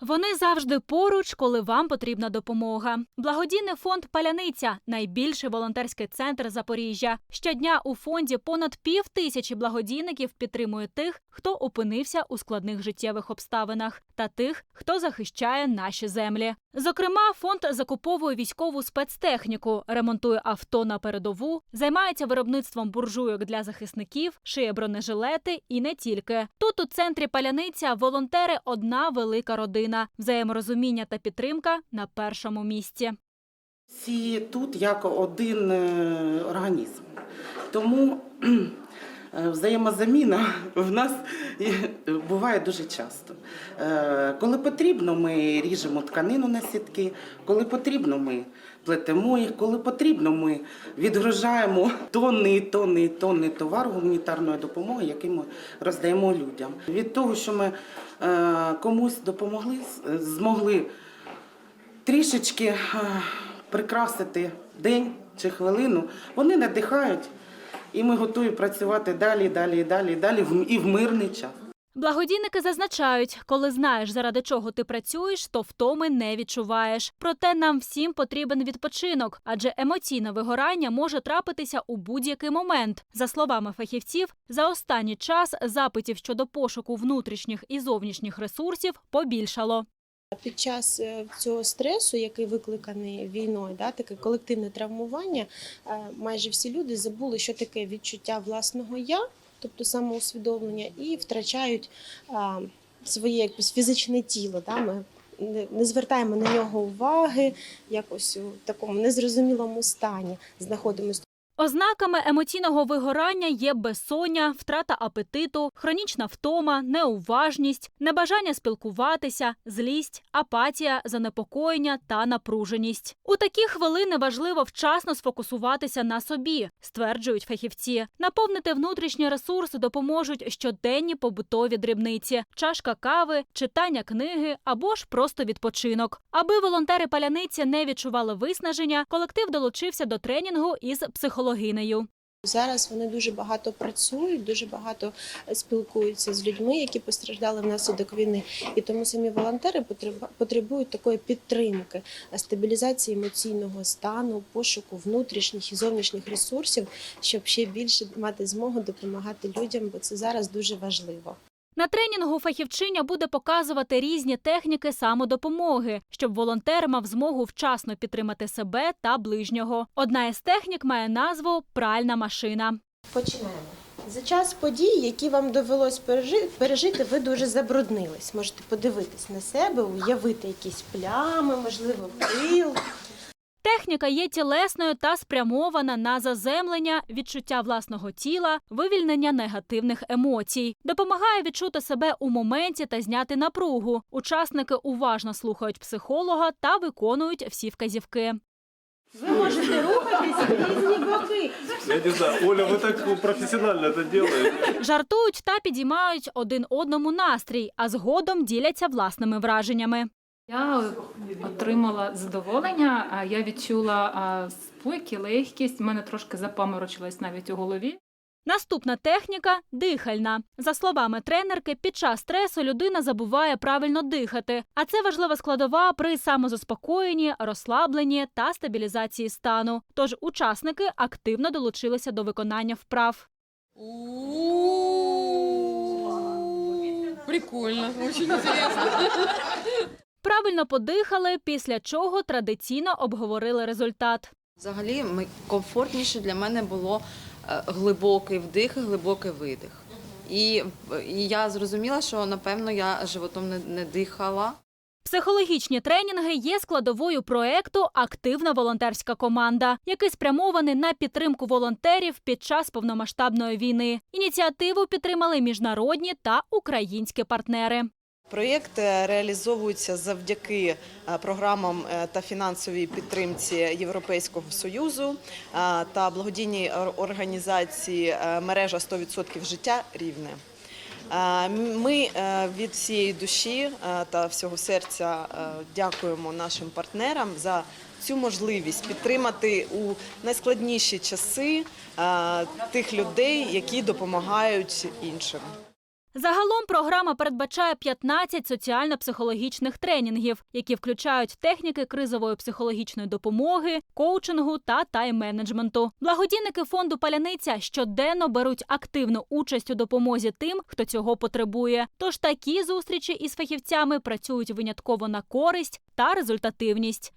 Вони завжди поруч, коли вам потрібна допомога. Благодійний фонд Паляниця найбільший волонтерський центр Запоріжжя. Щодня у фонді понад пів тисячі благодійників підтримує тих, хто опинився у складних життєвих обставинах, та тих, хто захищає наші землі. Зокрема, фонд закуповує військову спецтехніку, ремонтує авто на передову, займається виробництвом буржуйок для захисників, шиє бронежилети і не тільки. Тут у центрі Паляниця волонтери одна велика родина. Взаєморозуміння та підтримка на першому місці. Всі тут як один е, організм. Тому е, взаємозаміна в нас буває дуже часто. Е, Коли потрібно, ми ріжемо тканину на сітки, коли потрібно, ми плетемо їх, коли потрібно, ми відгружаємо тонни і тонни і тонни товару гуманітарної допомоги, який ми роздаємо людям. Від того, що ми е, комусь допомогли, змогли трішечки е, прикрасити день чи хвилину, вони надихають, і ми готові працювати далі, далі, далі, далі і в мирний час. Благодійники зазначають, коли знаєш, заради чого ти працюєш, то втоми не відчуваєш. Проте нам всім потрібен відпочинок, адже емоційне вигорання може трапитися у будь-який момент. За словами фахівців, за останній час запитів щодо пошуку внутрішніх і зовнішніх ресурсів побільшало. Під час е, цього стресу, який викликаний війною, да, таке колективне травмування, е, майже всі люди забули, що таке відчуття власного я, тобто самоусвідомлення, і втрачають а, своє якось фізичне тіло. Да, ми не, звертаємо на нього уваги, якось у такому незрозумілому стані знаходимося. Ознаками емоційного вигорання є безсоння, втрата апетиту, хронічна втома, неуважність, небажання спілкуватися, злість, апатія, занепокоєння та напруженість. У такі хвилини важливо вчасно сфокусуватися на собі, стверджують фахівці. Наповнити внутрішні ресурси допоможуть щоденні побутові дрібниці, чашка кави, читання книги або ж просто відпочинок. Аби волонтери паляниці не відчували виснаження, колектив долучився до тренінгу із психологинею. Зараз вони дуже багато працюють, дуже багато спілкуються з людьми, які постраждали внаслідок війни. І тому самі волонтери потребують такої підтримки, стабілізації емоційного стану, пошуку внутрішніх і зовнішніх ресурсів, щоб ще більше мати змогу допомагати людям, бо це зараз дуже важливо. На тренінгу фахівчиня буде показувати різні техніки самодопомоги, щоб волонтер мав змогу вчасно підтримати себе та ближнього. Одна із технік має назву пральна машина. Починаємо. За час подій, які вам довелось пережи- пережити, ви дуже забруднились. Можете подивитись на себе, уявити якісь плями, можливо, пил. Техніка є тілесною та спрямована на заземлення, відчуття власного тіла, вивільнення негативних емоцій. Допомагає відчути себе у моменті та зняти напругу. Учасники уважно слухають психолога та виконують всі вказівки. Ви можете рухатись в різні боки. Я не знаю, Оля, вы так профессионально это делаете. Жартують та підіймають один одному настрій, а згодом діляться власними враженнями. Я отримала задоволення, а я відчула спокій, легкість. У мене трошки запаморочилась навіть у голові. Наступна техніка дихальна. За словами тренерки, під час стресу людина забуває правильно дихати, а це важлива складова при самозаспокоєнні, розслабленні та стабілізації стану. Тож учасники активно долучилися до виконання вправ. Прикольно, очень интересно. Правильно подихали, після чого традиційно обговорили результат. Взагалі, ми- комфортніше для мене було е, глибокий вдих і глибокий видих. І, і я зрозуміла, що напевно я животом не, не дихала. Психологічні тренінги є складовою проекту Активна волонтерська команда, який спрямований на підтримку волонтерів під час повномасштабної війни. Ініціативу підтримали міжнародні та українські партнери. Проєкт реалізовується завдяки е, програмам е, та фінансовій підтримці Європейського союзу е, та благодійній організації мережа 100% життя рівне. Ми від всієї душі та всього серця дякуємо нашим партнерам за цю можливість підтримати у найскладніші часи тих людей, які допомагають іншим. Загалом програма передбачає 15 соціально-психологічних тренінгів, які включають техніки кризової психологічної допомоги, коучингу та тайм-менеджменту. Благодійники фонду Паляниця щоденно беруть активну участь у допомозі тим, хто цього потребує. Тож такі зустрічі із фахівцями працюють винятково на користь та результативність.